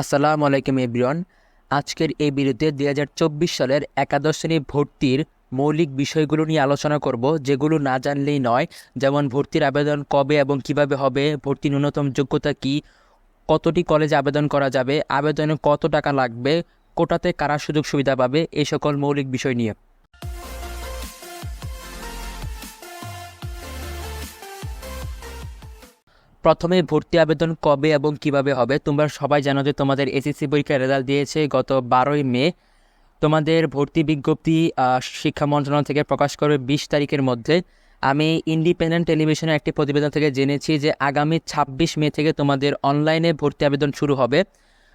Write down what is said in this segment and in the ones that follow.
আসসালামু আলাইকুম এভরিওয়ান। আজকের এই বিরুদ্ধে দুই হাজার চব্বিশ সালের একাদশ শ্রেণি ভর্তির মৌলিক বিষয়গুলো নিয়ে আলোচনা করব, যেগুলো না জানলেই নয়, যেমন ভর্তির আবেদন কবে এবং কীভাবে হবে ভর্তি ন্যূনতম যোগ্যতা কি, কতটি কলেজে আবেদন করা যাবে, আবেদনে কত টাকা লাগবে, কোটাতে কারা সুযোগ সুবিধা পাবে, এই সকল মৌলিক বিষয় নিয়ে। প্রথমে ভর্তি আবেদন কবে এবং কীভাবে হবে? তোমরা সবাই জানো যে তোমাদের এসএসসি পরীক্ষার রেজাল্ট দিয়েছে গত বারোই মে। তোমাদের ভর্তি বিজ্ঞপ্তি শিক্ষা মন্ত্রণালয় থেকে প্রকাশ করবে বিশ তারিখের মধ্যে। আমি ইন্ডিপেন্ডেন্ট টেলিভিশনের একটি প্রতিবেদন থেকে জেনেছি যে আগামী ছাব্বিশ মে থেকে তোমাদের অনলাইনে ভর্তি আবেদন শুরু হবে।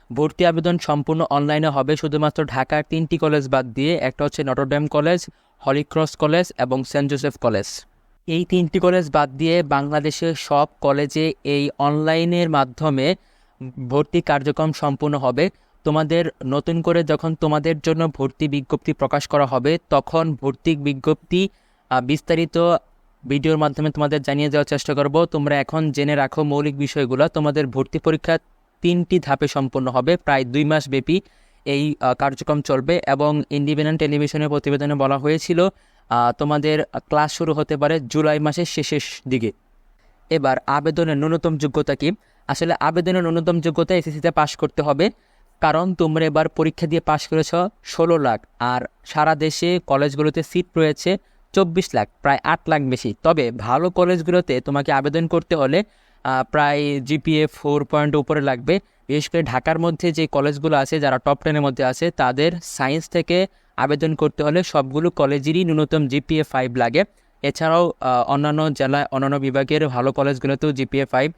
ভর্তি আবেদন সম্পূর্ণ অনলাইনে হবে, শুধুমাত্র ঢাকার তিনটি কলেজ বাদ দিয়ে। একটা হচ্ছে Notre Dame college, Holy Cross college এবং সেন্ট জোসেফ কলেজ। এই তিনটি কলেজ বাদ দিয়ে বাংলাদেশের সব কলেজে এই অনলাইনের মাধ্যমে ভর্তি কার্যক্রম সম্পূর্ণ হবে। তোমাদের নতুন করে যখন তোমাদের জন্য ভর্তি বিজ্ঞপ্তি প্রকাশ করা হবে, তখন ভর্তি বিজ্ঞপ্তি বিস্তারিত ভিডিওর মাধ্যমে তোমাদের জানিয়ে দেওয়ার চেষ্টা করব। তোমরা এখন জেনে রাখো মৌলিক বিষয়গুলো। তোমাদের ভর্তি পরীক্ষা তিনটি ধাপে সম্পন্ন হবে, প্রায় দুই মাস ব্যাপী এই কার্যক্রম চলবে এবং ইন্ডিপেন্ডেন্ট টেলিভিশনের প্রতিবেদনে বলা হয়েছিল তোমাদের ক্লাস শুরু হতে পারে জুলাই মাসের শেষের দিকে। এবার আবেদনের ন্যূনতম যোগ্যতা কি? আসলে আবেদনের ন্যূনতম যোগ্যতা এসএসসিতে পাশ করতে হবে, কারণ তোমরা এবার পরীক্ষা দিয়ে পাশ করেছ ষোলো লাখ, আর সারা দেশে কলেজগুলোতে সিট রয়েছে চব্বিশ লাখ, প্রায় আট লাখ বেশি। তবে ভালো কলেজগুলোতে তোমাকে আবেদন করতে হলে প্রায় জিপিএ ফোর পয়েন্ট উপরে লাগবে। বিশেষ করে ঢাকার মধ্যে যে কলেজগুলো আছে, যারা টপ টেনের মধ্যে আছে, তাদের সায়েন্স থেকে আবেদন করতে হলে সবগুলো কলেজেরই ন্যূনতম জিপিএ ফাইভ লাগে। এছাড়াও অন্যান্য জেলায়, অন্যান্য বিভাগের ভালো কলেজগুলোতেও জিপিএ ফাইভ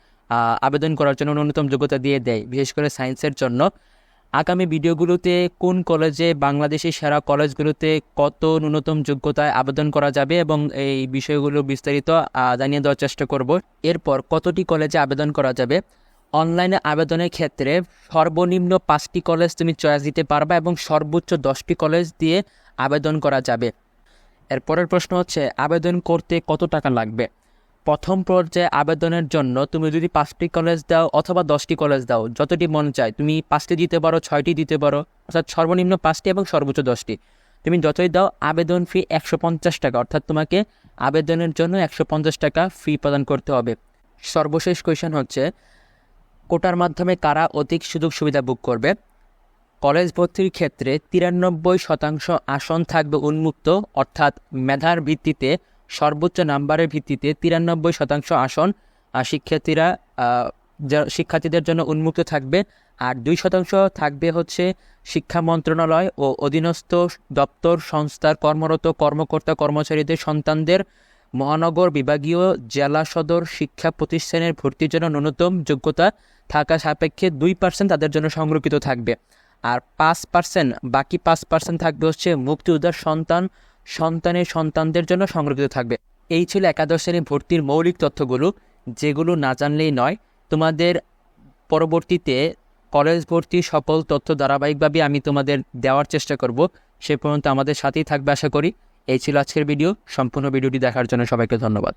আবেদন করার জন্য ন্যূনতম যোগ্যতা দিয়ে দেয়, বিশেষ করে সায়েন্সের জন্য। আগামী ভিডিওগুলোতে কোন কলেজে বাংলাদেশের সেরা কলেজগুলোতে কত ন্যূনতম যোগ্যতায় আবেদন করা যাবে এবং এই বিষয়গুলো বিস্তারিত জানিয়ে দেওয়ার চেষ্টা করব। এরপর কতটি কলেজে আবেদন করা যাবে? অনলাইনে আবেদনের ক্ষেত্রে সর্বনিম্ন পাঁচটি কলেজ তুমি চয়েস দিতে পারবা এবং সর্বোচ্চ দশটি কলেজ দিয়ে আবেদন করা যাবে। এরপরের প্রশ্ন হচ্ছে, আবেদন করতে কত টাকা লাগবে? প্রথম পর্যায়ে আবেদনের জন্য তুমি যদি পাঁচটি কলেজ দাও অথবা দশটি কলেজ দাও, যতটি মন চায়, তুমি পাঁচটি দিতে পারো, ছয়টি দিতে পারো, অর্থাৎ সর্বনিম্ন পাঁচটি এবং সর্বোচ্চ দশটি। তুমি যতই দাও, আবেদন ফি একশো পঞ্চাশ টাকা, অর্থাৎ তোমাকে আবেদনের জন্য একশো পঞ্চাশ টাকা ফি প্রদান করতে হবে। সর্বশেষ কোয়েশন হচ্ছে কোটার মাধ্যমে কারা অধিক সুযোগ সুবিধা বুক করবে? কলেজ ভর্তির ক্ষেত্রে তিরানব্বই শতাংশ আসন থাকবে উন্মুক্ত, অর্থাৎ মেধার ভিত্তিতে, সর্বোচ্চ নাম্বারের ভিত্তিতে তিরানব্বই শতাংশ আসন শিক্ষার্থীরা শিক্ষার্থীদের জন্য উন্মুক্ত থাকবে। আর দুই শতাংশ থাকবে হচ্ছে শিক্ষা মন্ত্রণালয় ও অধীনস্থ দপ্তর, সংস্থার কর্মরত কর্মকর্তা কর্মচারীদের সন্তানদের মহানগর বিভাগীয় জেলা সদর শিক্ষা প্রতিষ্ঠানের ভর্তির জন্য ন্যূনতম যোগ্যতা থাকা সাপেক্ষে দুই পার্সেন্ট তাদের জন্য সংরক্ষিত থাকবে। আর পাঁচ পার্সেন্ট বাকি পাঁচ পার্সেন্ট থাকবে হচ্ছে মুক্তিযোদ্ধার সন্তান, সন্তানের সন্তানদের জন্য সংরক্ষিত থাকবে। এই ছিল একাদশ শ্রেণি ভর্তির মৌলিক তথ্যগুলো, যেগুলো না জানলেই নয়। তোমাদের পরবর্তীতে কলেজ ভর্তির সকল তথ্য ধারাবাহিকভাবে আমি তোমাদের দেওয়ার চেষ্টা করব। সে পর্যন্ত আমাদের সাথেই থাকবে, আশা করি। এই ছিল আজকের ভিডিও। সম্পূর্ণ ভিডিওটি দেখার জন্য সবাইকে ধন্যবাদ।